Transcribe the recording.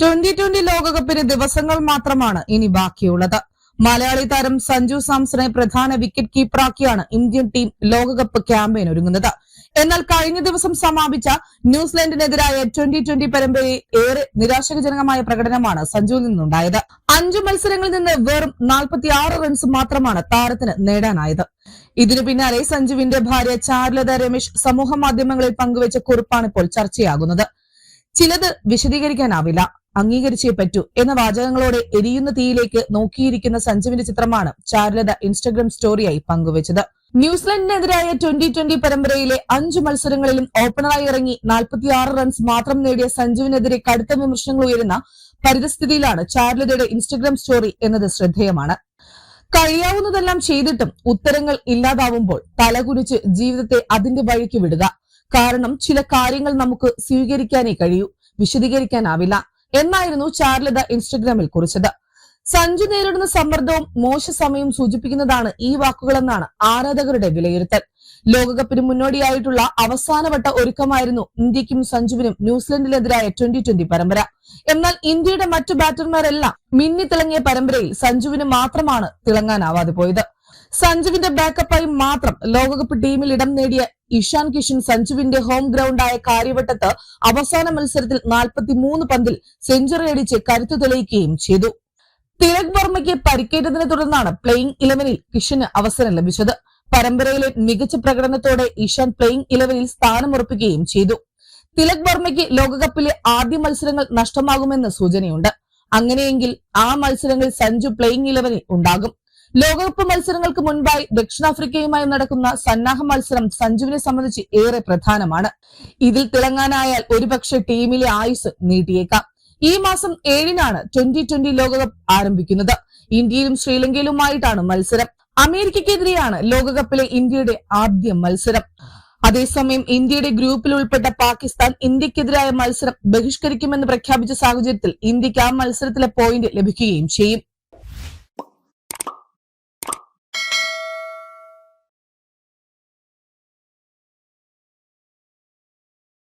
Twenty twenty ലോകകപ്പിന് ദിവസങ്ങൾ മാത്രമാണ് ഇനി ബാക്കിയുള്ളത്. മലയാളി താരം സഞ്ജു സാംസണെ പ്രധാന വിക്കറ്റ് കീപ്പറാക്കിയാണ് ഇന്ത്യൻ ടീം ലോകകപ്പ് ക്യാമ്പയിൻ ഒരുങ്ങുന്നത്. എന്നാൽ കഴിഞ്ഞ ദിവസം സമാപിച്ച ന്യൂസിലൻഡിനെതിരായ ട്വന്റി ട്വന്റി പരമ്പരയിൽ ഏറെ നിരാശാജനകമായ പ്രകടനമാണ് സഞ്ജുവിൽ നിന്നുണ്ടായത്. അഞ്ചു മത്സരങ്ങളിൽ നിന്ന് വെറും 46 റൺസ് മാത്രമാണ് താരത്തിന് നേടാനായത്. ഇതിനു പിന്നാലെ സഞ്ജുവിന്റെ ഭാര്യ ചാരുലത രമേശ് സമൂഹ മാധ്യമങ്ങളിൽ പങ്കുവച്ച കുറിപ്പാണ് ഇപ്പോൾ ചർച്ചയാകുന്നത്. ചിലത് വിശദീകരിക്കാനാവില്ല. അംഗീകരിച്ചേ പറ്റൂ എന്ന വാചകങ്ങളോടെ എരിയുന്ന തീയിലേക്ക് നോക്കിയിരിക്കുന്ന സഞ്ജുവിന്റെ ചിത്രമാണ് ചാരുലത ഇൻസ്റ്റഗ്രാം സ്റ്റോറിയായി പങ്കുവച്ചത്. ന്യൂസിലൻഡിനെതിരായ ട്വന്റി ട്വന്റി പരമ്പരയിലെ അഞ്ച് മത്സരങ്ങളിലും ഓപ്പണറായി ഇറങ്ങി 46 റൺസ് മാത്രം നേടിയ സഞ്ജുവിനെതിരെ കടുത്ത വിമർശനങ്ങൾ ഉയരുന്ന പരിതസ്ഥിതിയിലാണ് ചാരുലതയുടെ ഇൻസ്റ്റഗ്രാം സ്റ്റോറി എന്നത് ശ്രദ്ധേയമാണ്. കഴിയാവുന്നതെല്ലാം ചെയ്തിട്ടും ഉത്തരങ്ങൾ ഇല്ലാതാവുമ്പോൾ തലകുനിച്ച് ജീവിതത്തെ അതിന്റെ വഴിക്ക് വിടുക. കാരണം ചില കാര്യങ്ങൾ നമുക്ക് സ്വീകരിക്കാനേ കഴിയൂ വിശദീകരിക്കാനാവില്ല. എന്നായിരുന്നു ചാർലത ഇൻസ്റ്റഗ്രാമിൽ കുറിച്ചത്. സഞ്ജു നേരിടുന്ന സമ്മർദ്ദവും മോശ സമയവും സൂചിപ്പിക്കുന്നതാണ് ഈ വാക്കുകളെന്നാണ് ആരാധകരുടെ വിലയിരുത്തൽ. ലോകകപ്പിന് മുന്നോടിയായിട്ടുള്ള അവസാനവട്ട ഒരുക്കമായിരുന്നു ഇന്ത്യക്കും സഞ്ജുവിനും ന്യൂസിലൻഡിനെതിരായ ട്വന്റി ട്വന്റി പരമ്പര. എന്നാൽ ഇന്ത്യയുടെ മറ്റു ബാറ്റർമാരെല്ലാം മിന്നിത്തിളങ്ങിയ പരമ്പരയിൽ സഞ്ജുവിന് മാത്രമാണ് തിളങ്ങാനാവാതെ പോയത്. സഞ്ജുവിന്റെ ബാക്കപ്പായി മാത്രം ലോകകപ്പ് ടീമിൽ ഇടം നേടിയ ഇഷാൻ കിഷൻ സഞ്ജുവിന്റെ ഹോം ഗ്രൗണ്ടായ കാര്യവട്ടത്ത് അവസാന മത്സരത്തിൽ 43 പന്തിൽ സെഞ്ചുറി അടിച്ച് കരുത്തു തെളിയിക്കുകയും ചെയ്തു. തിലക് വർമ്മയ്ക്ക് പരിക്കേറ്റതിനെ തുടർന്നാണ് പ്ലേയിംഗ് ഇലവനിൽ കിഷന് അവസരം ലഭിച്ചത്. പരമ്പരയിലെ മികച്ച പ്രകടനത്തോടെ ഇഷാൻ പ്ലേയിംഗ് ഇലവനിൽ സ്ഥാനമുറപ്പിക്കുകയും ചെയ്തു. തിലക് വർമ്മയ്ക്ക് ലോകകപ്പിലെ ആദ്യ മത്സരങ്ങൾ നഷ്ടമാകുമെന്ന് സൂചനയുണ്ട്. അങ്ങനെയെങ്കിൽ ആ മത്സരങ്ങൾ സഞ്ജു പ്ലേയിംഗ് ഇലവനിൽ ഉണ്ടാകും. ലോകകപ്പ് മത്സരങ്ങൾക്ക് മുൻപായി ദക്ഷിണാഫ്രിക്കയുമായി നടക്കുന്ന സന്നാഹ മത്സരം സഞ്ജുവിനെ സംബന്ധിച്ച് ഏറെ പ്രധാനമാണ്. ഇതിൽ തിളങ്ങാനായാൽ ഒരുപക്ഷെ ടീമിലെ ആയുസ് നീട്ടിയേക്കാം. ഈ മാസം ഏഴിനാണ് ട്വന്റി ട്വന്റി ലോകകപ്പ് ആരംഭിക്കുന്നത്. ഇന്ത്യയിലും ശ്രീലങ്കയിലുമായിട്ടാണ് മത്സരം. അമേരിക്കയ്ക്കെതിരെയാണ് ലോകകപ്പിലെ ഇന്ത്യയുടെ ആദ്യ മത്സരം. അതേസമയം ഇന്ത്യയുടെ ഗ്രൂപ്പിൽ ഉൾപ്പെട്ട പാകിസ്ഥാൻ ഇന്ത്യക്കെതിരായ മത്സരം ബഹിഷ്കരിക്കുമെന്ന് പ്രഖ്യാപിച്ച സാഹചര്യത്തിൽ ഇന്ത്യയ്ക്ക് ആ മത്സരത്തിലെ പോയിന്റ് ലഭിക്കുകയും ചെയ്യും.